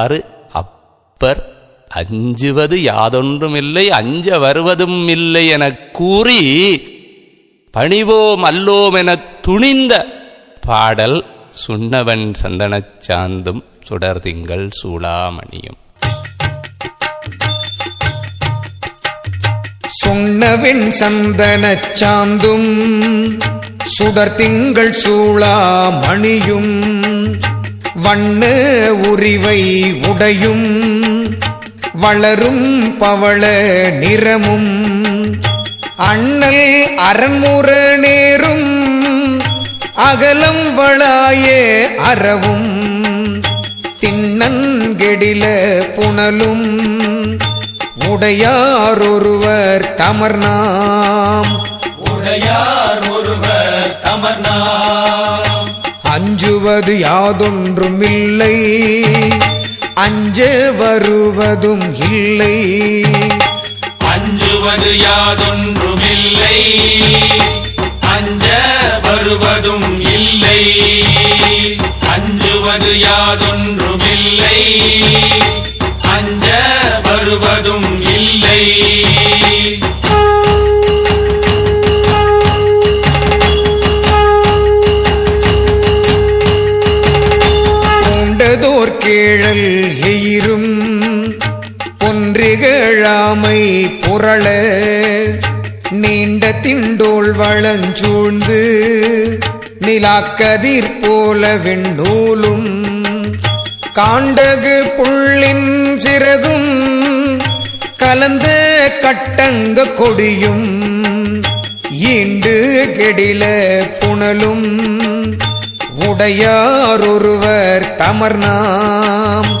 ஆறு அப்பர் அஞ்சுவது யாதொன்றுமில்லை அஞ்ச வருவதும் இல்லை எனக் கூறி பணிவோம் அல்லோம் எனத் துணிந்த பாடல் சுண்ணவன் சந்தனச் சாந்தும் சுடர்திங்கள் சூளாமணியும். சொன்னவெண் சந்தனச் சாந்தும் சுடர் திங்கள் சூளாமணியும். வண்ண உரிவை உடையும் வளரும் பவள நிறமும் அண்ணல் அரண்முற நேரும் அகலம் வளாய அறவும் தின்னங்கெடில புனலும் உடையார் ஒருவர் தமர்நாம் உடையார் ஒருவர் தமர்நாம் அஞ்சுவது யாதொன்றும் இல்லை. அஞ்ச வருவதும் இல்லை. அஞ்சுவது யாதொன்றும் இல்லை. அஞ்ச வருவதும் இல்லை. அஞ்சுவது யாதொன்றும் இல்லை. அஞ்ச வருவதும் புரள நீண்ட திண்டோள் வளஞ்சூழ்ந்து நிலாக்கதிர் போல விண்ணூலும் காண்டகு புள்ளின் சிறகும் கலந்த கட்டங்க கொடியும் ஈண்டு கெடில புனலும் உடையார் ஒருவர் தமர்னாம்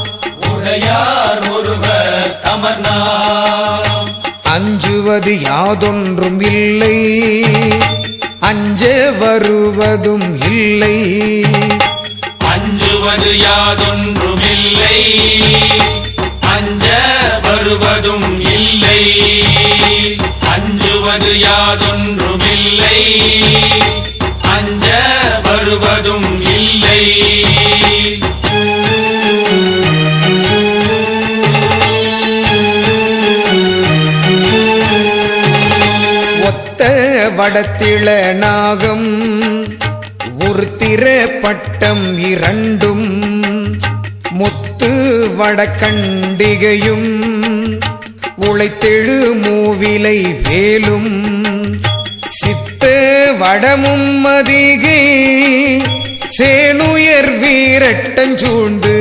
உடையார் ஒருவர் தமர்னாம் அஞ்சுவது யாதொன்றும் இல்லை. அஞ்சே வருவதும் இல்லை. அஞ்சுவது யாதொன்றும் இல்லை. அஞ்ச வருவதும் இல்லை. அஞ்சுவது யாதொன்றும் இல்லை. வடத்திள நாகம் உருத்திர பட்டம் இரண்டும் முத்து வடக்கண்டிகையும் உழைத்தெழு மூவிலை வேலும் சித்த வடமும் மதிகை சேனுயர் வீரட்டஞ்சூண்டு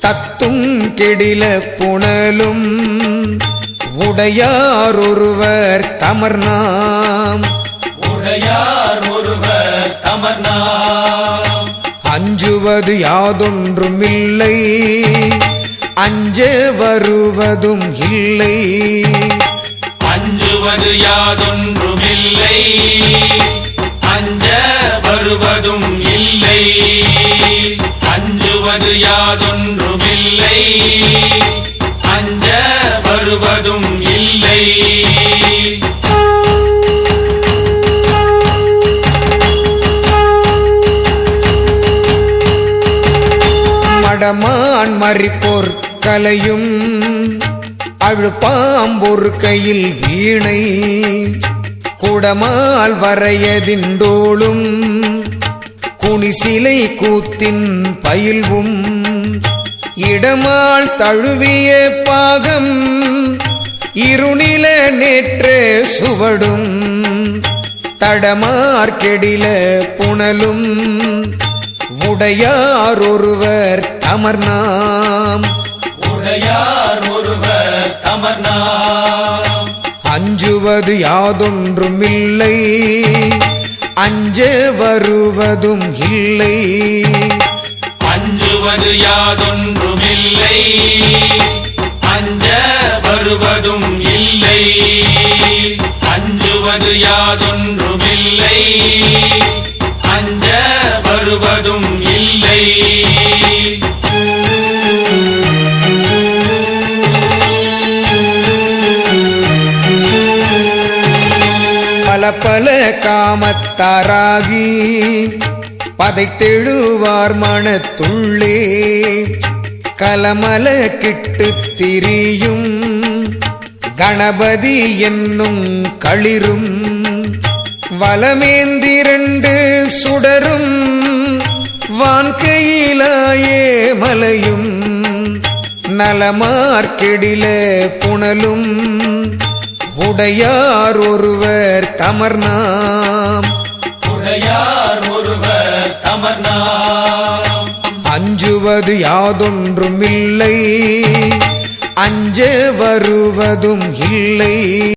தத்தும் கெடில புனலும் உடையாரொருவர் தமர்நாம் உடையார் ஒருவர் தமர்நாம் அஞ்சுவது யாதொன்றுமில்லை அஞ்ச வருவதும் இல்லை. அஞ்சுவது யாதொன்றுமில்லை அஞ்ச வருவதும் இல்லை. அஞ்சுவது யாதொன்றுமில்லை அஞ்ச வருவதும் இல்லை மடமான் மறிப்போர் கலையும் அழுப்பாம்பொரு கையில் வீணை குடமால் வரையதிண்டோளும் குனிசிலை கூத்தின் பயில்வும் இடமால் தழுவிய பாகம் இருநில நேற்ற சுவடும் தடமார்கெடில புனலும் உடையாரொருவர் தமர்நாம். உடையார் ஒருவர் தமர்நாம். அஞ்சுவது யாதொன்றுமில்லை அஞ்ச வருவதும் இல்லை. அஞ்சுவது யாதொன்றுமில்லை அஞ்ச வருவதும் இல்லை. அஞ்சுவது யாதொன்றுமில்லை. அஞ்ச வருவதும் இல்லை. பல பல காமத்தாராகி பதைத்தெழுவார் மனத்துள்ளே. கலமல கிட்டு திரியும் கணபதி என்னும் களிரும் வலமேந்திரண்டு சுடரும் வான்கையிலாயே மலையும் நலமார்க்கெடில புனலும் உடையார் ஒருவர் தமர்நாம். உடையார் ஒருவர் தமர்நாம். அஞ்சுவது யாதொன்றுமில்லை அஞ்ச வருவதும் இல்லை.